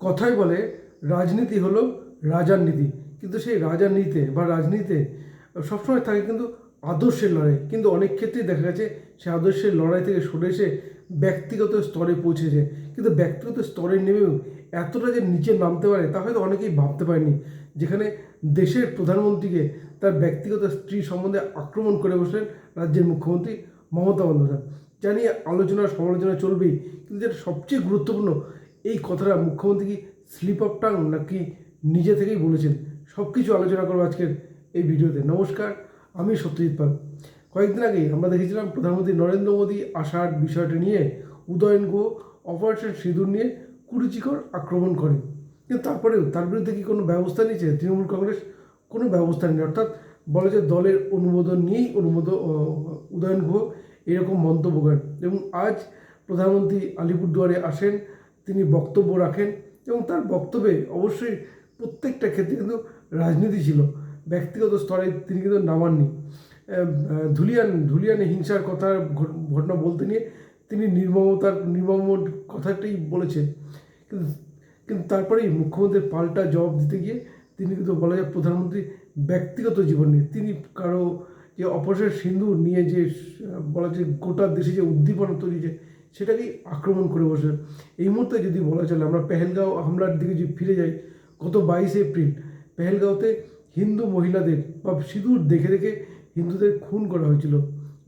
কথাই বলে, রাজনীতি হলো রাজার নীতি। কিন্তু সেই রাজার নীতিতে বা রাজনীতিতে সবসময় থাকে কিন্তু আদর্শের লড়াই। কিন্তু অনেক ক্ষেত্রেই দেখা গেছে সে আদর্শের লড়াই থেকে সরে এসে ব্যক্তিগত স্তরে পৌঁছেছে। কিন্তু ব্যক্তিগত স্তরে নেমেও এতটা যে নিচে নামতে পারে তা হয়তো অনেকেই ভাবতে পারেনি। যেখানে দেশের প্রধানমন্ত্রীকে তার ব্যক্তিগত স্ত্রী সম্বন্ধে আক্রমণ করে বসলেন রাজ্যের মুখ্যমন্ত্রী মমতা বন্দ্যোপাধ্যায়। জানি আলোচনা সমালোচনা চলবেই। কিন্তু যেটা সবচেয়ে গুরুত্বপূর্ণ এই কথাটা মুখ্যমন্ত্রী স্লিপ অফ টাং নাকি নিজে থেকেই বলেছেন? সব কিছু আলোচনা করব আজকের এই ভিডিওতে। নমস্কার, আমি সত্যজিৎ পাল। কয়েকদিন আগেই আমরা দেখেছিলাম প্রধানমন্ত্রী নরেন্দ্র মোদী আসার বিষয়টি নিয়ে উদয়ন গুহ অপারেশন সিঁদুর নিয়ে কুরুচিকর আক্রমণ করেন কিন্তু তারপরেও তার বিরুদ্ধে কি কোনো ব্যবস্থা নিয়েছে তৃণমূল কংগ্রেস? কোনো ব্যবস্থা নেই। অর্থাৎ বলে যে দলের অনুমোদন নিয়েই অনুমোদন উদয়ন গুহ এরকম মন্তব্য করেন। এবং আজ প্রধানমন্ত্রী আলিপুরদুয়ারে আসেন। তিনি বক্তব্য রাখেন এবং তার বক্তব্যে অবশ্যই প্রত্যেকটা ক্ষেত্রে কিন্তু রাজনীতি ছিল। ব্যক্তিগত স্তরে তিনি কিন্তু নামাননি। ধুলিয়ান, ধুলিয়ানে হিংসার কথা ঘটনা বলতে নিয়ে তিনি নির্মমতার, নির্মম কথাটাই বলেছেন। কিন্তু কিন্তু তারপরেই মুখ্যমন্ত্রীর পাল্টা জবাব দিতে গিয়ে তিনি কিন্তু বলা যায় প্রধানমন্ত্রী ব্যক্তিগত জীবন নিয়ে। তিনি কারও যে অপসের সিন্ধু নিয়ে যে, বলা যায় গোটা দেশে যে উদ্দীপনা তৈরি যে সেটাকেই আক্রমণ করে বসে এই মুহূর্তে যদি বলা চলে, আমরা পেহেলগাঁও হামলার দিকে যদি ফিরে যাই, গত বাইশে এপ্রিল পেহেলগাঁওতে হিন্দু মহিলাদের বা সিঁদুর দেখে দেখে হিন্দুদের খুন করা হয়েছিল।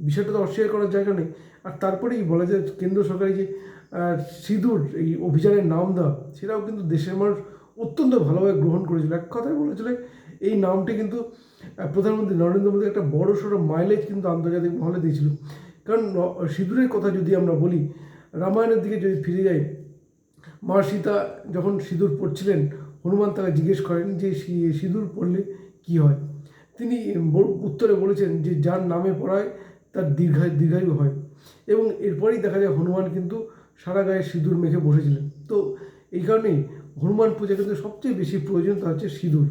বিষয়টা তো অস্বীকার করার জায়গা নেই। আর তারপরেই বলা যায়, কেন্দ্র সরকারের যে সিঁদুর, এই অভিযানের নাম দেওয়া, সেটাও কিন্তু দেশের মানুষ অত্যন্ত ভালোভাবে গ্রহণ করেছিল। এক কথায় বলেছিল এই নামটি কিন্তু প্রধানমন্ত্রী নরেন্দ্র মোদী একটা বড় সড়ো মাইলেজ কিন্তু আন্তর্জাতিক মহলে দিয়েছিল। কারণ সিঁদুরের কথা যদি আমরা বলি, রামায়ণের দিকে যদি ফিরে যাই, মা সীতা যখন সিঁদুর পড়ছিলেন, হনুমান তাকে জিজ্ঞেস করেন যে সিঁদুর পড়লে কি হয়? তিনি উত্তরে বলেছেন যে, যার নামে পড়ায়, তার দীর্ঘায়ু দীর্ঘায়ু হয়। এবং এরপরেই দেখা যায় হনুমান কিন্তু সারা গায়ে সিঁদুর মেখে বসেছিলেন। তো এই কারণেই হনুমান পূজা কিন্তু সবচেয়ে বেশি প্রয়োজন, তা হচ্ছে সিঁদুর।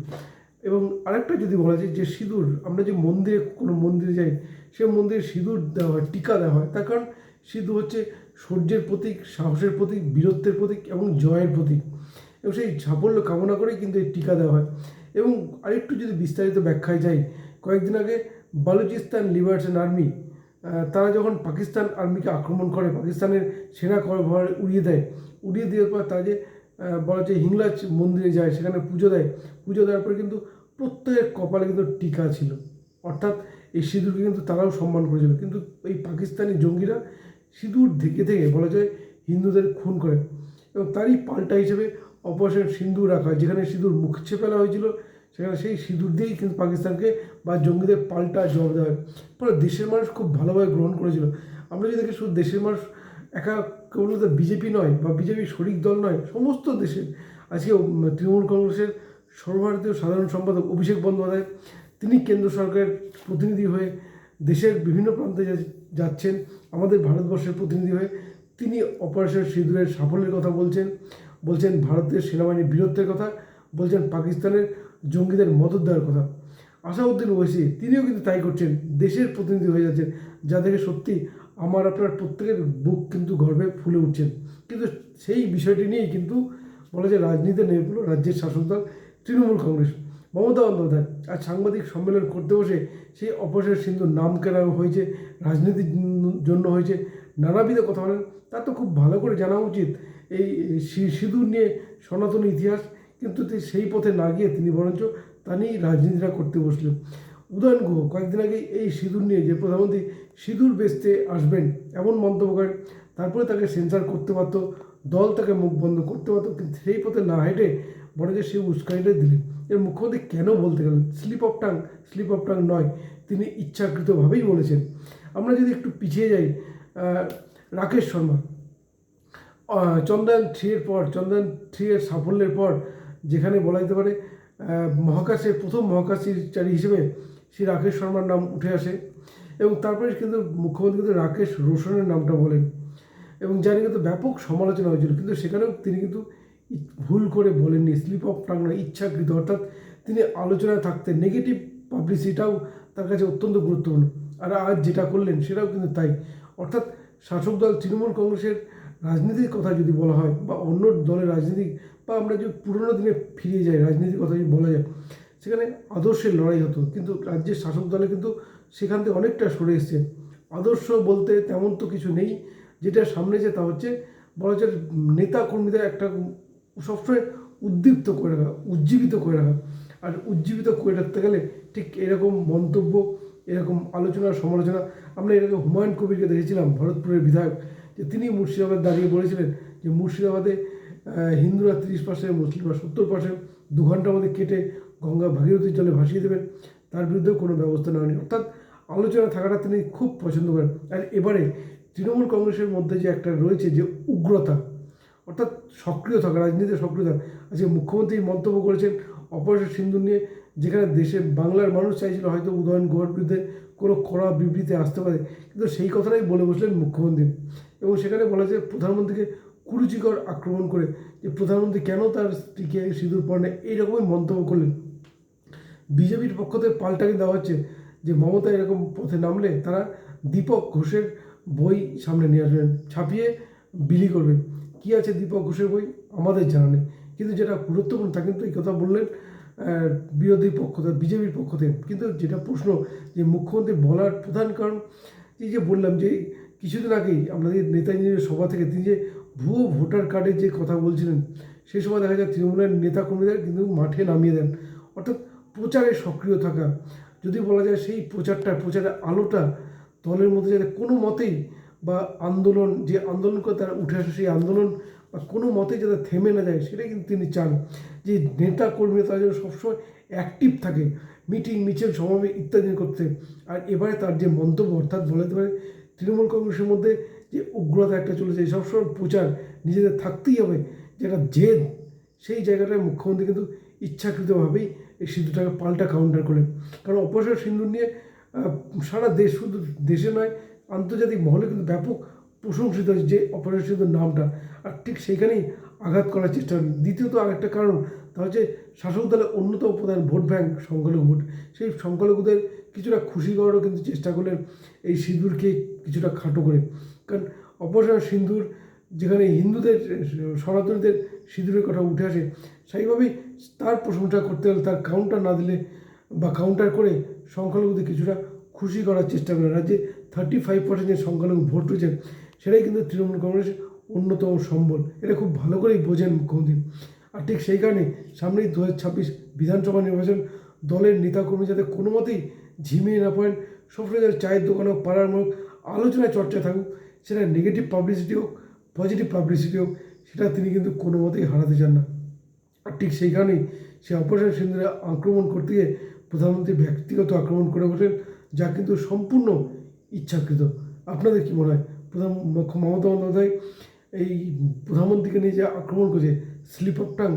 এবং আরেকটা যদি বলা যায় যে, সিঁদুর, আমরা যে মন্দিরে, কোনো মন্দিরে যাই সে মন্দিরে সিঁদুর দেওয়া হয়, টিকা দেওয়া হয়। তার কারণ সিঁদুর হচ্ছে সূর্যের প্রতীক, সাহসের প্রতীক, বীরত্বের প্রতীক এবং জয়ের প্রতীক। এবং সেই সাফল্য কামনা করেই কিন্তু এই টিকা দেওয়া হয়। এবং আরেকটু যদি বিস্তারিত ব্যাখ্যায় যাই, কয়েকদিন আগে বালুচিস্তান লিবারেশন আর্মি তারা যখন পাকিস্তান আর্মিকে আক্রমণ করে, পাকিস্তানের সেনা ঘর উড়িয়ে দেয়, উড়িয়ে দেওয়ার পর তারা যে বলা যায় হিংলাজ মন্দিরে যায়, সেখানে পুজো দেয়। পুজো দেওয়ার পরে কিন্তু প্রত্যেকের কপালে কিন্তু টিকা ছিল। অর্থাৎ এই সিঁদুরকে কিন্তু তারাও সম্মান করেছিল। কিন্তু এই পাকিস্তানি জঙ্গিরা সিঁদুর থেকে থেকে বলা যায় হিন্দুদের খুন করে। এবং তারই পাল্টা হিসেবে অপারেশন সিঁদুর রাখা যেখানে সিঁদুর মুছে ফেলা হয়েছিল। সেখানে সেই সিঁদুর দিয়েই কিন্তু পাকিস্তানকে বা জঙ্গিদের পাল্টা জবাব দেওয়া হয়। ফলে দেশের মানুষ খুব ভালোভাবে গ্রহণ করেছিল। আমরা যদি দেখি শুধু দেশের মানুষ, একা কেবল বিজেপি নয় বা বিজেপির শরিক দল নয়, সমস্ত দেশের আজকে তৃণমূল কংগ্রেসের সর্বভারতীয় সাধারণ সম্পাদক অভিষেক বন্দ্যোপাধ্যায় তিনি কেন্দ্র সরকারের প্রতিনিধি হয়ে দেশের বিভিন্ন প্রান্তে যাচ্ছেন, আমাদের ভারতবর্ষের প্রতিনিধি হয়ে তিনি অপারেশন সিঁদুরের সাফল্যের কথা বলছেন বলছেন ভারতের সেনাবাহিনীর বীরত্বের কথা, বলছেন পাকিস্তানের জঙ্গিদের মদত দেওয়ার কথা। আসাউদ্দিন ওয়েসি তিনিও কিন্তু তাই করছেন, দেশের প্রতিনিধি হয়ে যাচ্ছেন, যা দেখে সত্যি আমার আপনার প্রত্যেকের বুক কিন্তু গর্বে ফুলে উঠছেন কিন্তু সেই বিষয়টি নিয়েই কিন্তু বলা যায় রাজনীতিতে নেমে পড়ল রাজ্যের শাসক দল তৃণমূল কংগ্রেস। মমতা বন্দ্যোপাধ্যায় আজ সাংবাদিক সম্মেলন করতে বসে সেই অপসের সিন্ধু নাম কেনা হয়েছে, রাজনীতির জন্য হয়েছে, নানাবিধ কথা বলেন। তা তো খুব ভালো করে জানা উচিত। এই সিঁদুর নিয়ে সনাতন ইতিহাস কিন্তু সেই পথে না গিয়ে তিনি বরঞ্চ তা নিয়েই রাজনীতিটা করতে বসলেন। উদয়ন গুহ কয়েকদিন আগে এই সিঁদুর নিয়ে যে প্রধানমন্ত্রী সিঁদুর বেচতে আসবেন এমন মন্তব্য করেন, তারপরে তাকে সেন্সার করতে পারতো, দল তাকে মুখ বন্ধ করতে পারতো, কিন্তু সেই পথে না হেঁটে বড় যে সে উস্কানিটা দিলেন। এর মুখ্যমন্ত্রী কেন বলতে গেলেন? Slip of tongue, slip of tongue নয়, তিনি ইচ্ছাকৃতভাবেই বলেছেন। আমরা যদি একটু পিছিয়ে যাই রাকেশ শর্মা চন্দ্রায়ন থ্রি এর পর চন্দ্রায়ন থ্রি এর সাফল্যের পর, যেখানে বলা যেতে পারে মহাকাশের প্রথম মহাকাশচারী হিসেবে শ্রী রাকেশ শর্মার নাম উঠে আসে। এবং তারপরে কিন্তু মুখ্যমন্ত্রী কিন্তু রাকেশ রোশনের নামটা বলেন। এবং যার কিন্তু ব্যাপক সমালোচনা হয়েছিল। কিন্তু সেখানেও তিনি কিন্তু ভুল করে বলেননি। স্লিপ অফ টাং নয়, ইচ্ছাকৃত। অর্থাৎ তিনি আলোচনায় থাকতে নেগেটিভ পাবলিসিটাও তার কাছে অত্যন্ত গুরুত্বপূর্ণ। আর আজ যেটা করলেন সেটাও কিন্তু তাই। অর্থাৎ শাসক দল তৃণমূল কংগ্রেসের রাজনীতির কথা যদি বলা হয় বা অন্য দলের রাজনীতি বা আমরা যদি পুরোনো দিনে ফিরে যাই, রাজনীতির কথা যদি বলা যায়, সেখানে আদর্শের লড়াই হতো। কিন্তু রাজ্যের শাসক দলে কিন্তু সেখান থেকে অনেকটা সরে এসছে। আদর্শ বলতে তেমন তো কিছু নেই। যেটা সামনে যে তা হচ্ছে বলা যায় নেতা কর্মীদের একটা সবসময় উদ্দীপ্ত করে রাখা, উজ্জীবিত করে রাখা। আর উজ্জীবিত করে রাখতে গেলে ঠিক এরকম মন্তব্য, এরকম আলোচনা, সমালোচনা, আমরা এরকম হুমায়ুন কবিরকে দেখেছিলাম, ভরতপুরের বিধায়ক, যে তিনি মুর্শিদাবাদ দাঁড়িয়ে বলেছিলেন যে মুর্শিদাবাদে হিন্দুরা তিরিশ পার্সেন্ট মুসলিমরা সত্তর পার্সেন্ট দু ঘণ্টার মধ্যে কেটে গঙ্গা ভাগীরথীর জলে ভাসিয়ে দেবেন। তার বিরুদ্ধেও কোনো ব্যবস্থা নেওয়া অর্থাৎ আলোচনা থাকাটা তিনি খুব পছন্দ করেন। আর এবারে তৃণমূল কংগ্রেসের মধ্যে যে একটা রয়েছে যে উগ্রতা অর্থাৎ সক্রিয় থাকা, রাজনীতিতে সক্রিয় থাকা। আজকে মুখ্যমন্ত্রী মন্তব্য করেছেন, অপারেশন সিন্ধু নিয়ে যেখানে দেশে বাংলার মানুষ চাইছিল হয়তো উদয়ন গুহার বিরুদ্ধে কোনো কড়া বিবৃতি আসতে পারে, কিন্তু সেই কথাটাই বলে বসলেন মুখ্যমন্ত্রী। এবং সেখানে বলা যায় প্রধানমন্ত্রীকে কুরুচিকর আক্রমণ করে যে প্রধানমন্ত্রী কেন তার স্ত্রীকে সিঁদুর পড়ে এইরকমই মন্তব্য করলেন। বিজেপির পক্ষ থেকে পাল্টাকে দেওয়া হচ্ছে যে মমতা এরকম পথে নামলে তারা দীপক ঘোষের বই সামনে নিয়ে আসবেন, ছাপিয়ে বিলি করবেন। কী আছে দীপক ঘোষের বই? আমাদের জানা নেই। কিন্তু যেটা গুরুত্বপূর্ণ, তা কিন্তু এই কথা বললেন বিরোধী পক্ষ থেকে, বিজেপির পক্ষ থেকে। কিন্তু যেটা প্রশ্ন, যে মুখ্যমন্ত্রী বলার প্রধান কারণ, এই যে বললাম যে কিছুদিন আগেই আপনাদের নেতাজির সভা থেকে, তিনি যে ভুয়ো ভোটার কার্ডের যে কথা বলছিলেন সেই সময় দেখা যায় তৃণমূলের নেতা কর্মীদের কিন্তু মাঠে নামিয়ে দেন। অর্থাৎ প্রচারে সক্রিয় থাকা। যদি বলা যায় সেই প্রচারটা, প্রচারের আলোটা দলের মধ্যে যাতে কোনো মতেই বা আন্দোলন, যে আন্দোলন করে তারা উঠে আসে, সেই আন্দোলন বা কোনো মতেই যাতে থেমে না যায়, সেটাই কিন্তু তিনি চান। যে নেতা কর্মী তারা যেন সবসময় অ্যাক্টিভ থাকে মিটিং মিছিল, সমাবেশ ইত্যাদি করতে। আর এবারে তার যে মন্তব্য, অর্থাৎ বলা যেতে পারে তৃণমূল কংগ্রেসের মধ্যে যে উগ্রতা একটা চলেছে সবসময় প্রচার নিজেদের থাকতেই হবে, যেটা জেদ, সেই জায়গাটায় মুখ্যমন্ত্রী কিন্তু ইচ্ছাকৃতভাবেই এই সিন্ধুটাকে পাল্টা কাউন্টার করলেন। কারণ অপারেশন সিন্ধু নিয়ে সারা দেশ শুধু দেশে নয় আন্তর্জাতিক মহলে কিন্তু ব্যাপক প্রশংসিত যে অপারেশন নামটা। আর ঠিক সেইখানেই আঘাত করার চেষ্টা করেন দ্বিতীয়ত আরেকটা কারণ, তা হচ্ছে শাসক দলের অন্যতম প্রধান ভোট ব্যাংক সংখ্যালঘু ভোট। সেই সংখ্যালঘুদের কিছুটা খুশি করারও কিন্তু চেষ্টা করলেন এই সিঁদুরকে কিছুটা খাটো করে। কারণ অপারেশন সিন্দুর যেখানে হিন্দুদের সনাতনীদের সিঁদুরের কথা উঠে আসে, সেইভাবেই তার প্রশংসা করতে গেলে তার কাউন্টার না দিলে বা কাউন্টার করে সংখ্যালঘুদের কিছুটা খুশি করার চেষ্টা করে রাজ্যে থার্টি ফাইভ পার্সেন্ট যে সংখ্যালঘু ভোট রয়েছে, সেটাই কিন্তু তৃণমূল কংগ্রেসের অন্যতম সম্বল। এটা খুব ভালো করেই বোঝেন মুখ্যমন্ত্রী। আর ঠিক সেই কারণে সামনেই দু ছাব্বিশ বিধানসভা নির্বাচন, দলের নেতাকর্মী যাতে কোনো মতেই ঝিমিয়ে না পড়েন, সবসময় যাতে চায়ের দোকান হোক, পাড়ার মুখ আলোচনায় চর্চা থাকুক, সেটা নেগেটিভ পাবলিসিটি হোক পজিটিভ পাবলিসিটি হোক, সেটা তিনি কিন্তু কোনো মতেই হারাতে চান না। আর ঠিক সেই কারণেই সে অপারেশন সিন্ধুরে আক্রমণ করতে গিয়ে প্রধানমন্ত্রী ব্যক্তিগত আক্রমণ করে বসেন, যা কিন্তু সম্পূর্ণ ইচ্ছাকৃত। আপনাদের কি মনে হয়? প্রধান মমতা বন্দ্যোপাধ্যায় এই প্রধানমন্ত্রীকে নিয়ে যে আক্রমণ করছে স্লিপ অফ টাং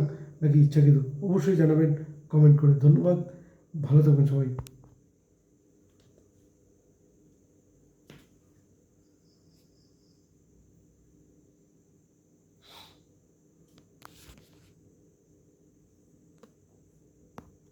নাকি ইচ্ছাকৃত? অবশ্যই জানাবেন কমেন্ট করে। ধন্যবাদ। ভালো থাকবেন সবাই।